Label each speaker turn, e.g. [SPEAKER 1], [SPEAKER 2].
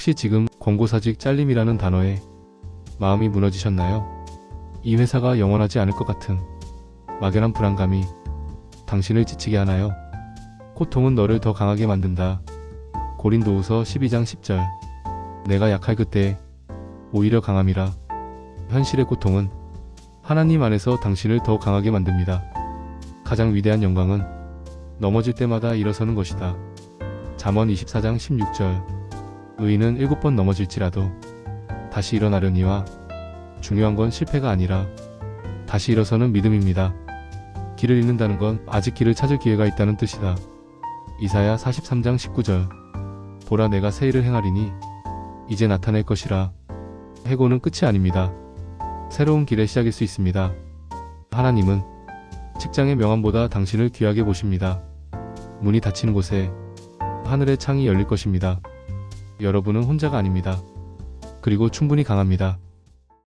[SPEAKER 1] 혹시 지금 권고사직 잘림이라는 단어에 마음이 무너지셨나요? 이 회사가 영원하지 않을 것 같은 막연한 불안감이 당신을 지치게 하나요? 고통은 너를 더 강하게 만든다. 고린도후서 12장 10절. 내가 약할 그때 오히려 강함이라. 현실의 고통은 하나님 안에서 당신을 더 강하게 만듭니다. 가장 위대한 영광은 넘어질 때마다 일어서는 것이다. 잠언 24장 16절. 의인은 일곱 번 넘어질지라도 다시 일어나려니와 중요한 건 실패가 아니라 다시 일어서는 믿음입니다. 길을 잃는다는 건 아직 길을 찾을 기회가 있다는 뜻이다. 이사야 43장 19절. 보라 내가 새 일을 행하리니 이제 나타낼 것이라. 해고는 끝이 아닙니다. 새로운 길의 시작일 수 있습니다. 하나님은 직장의 명함보다 당신을 귀하게 보십니다. 문이 닫히는 곳에 하늘의 창이 열릴 것입니다. 여러분은 혼자가 아닙니다. 그리고 충분히 강합니다.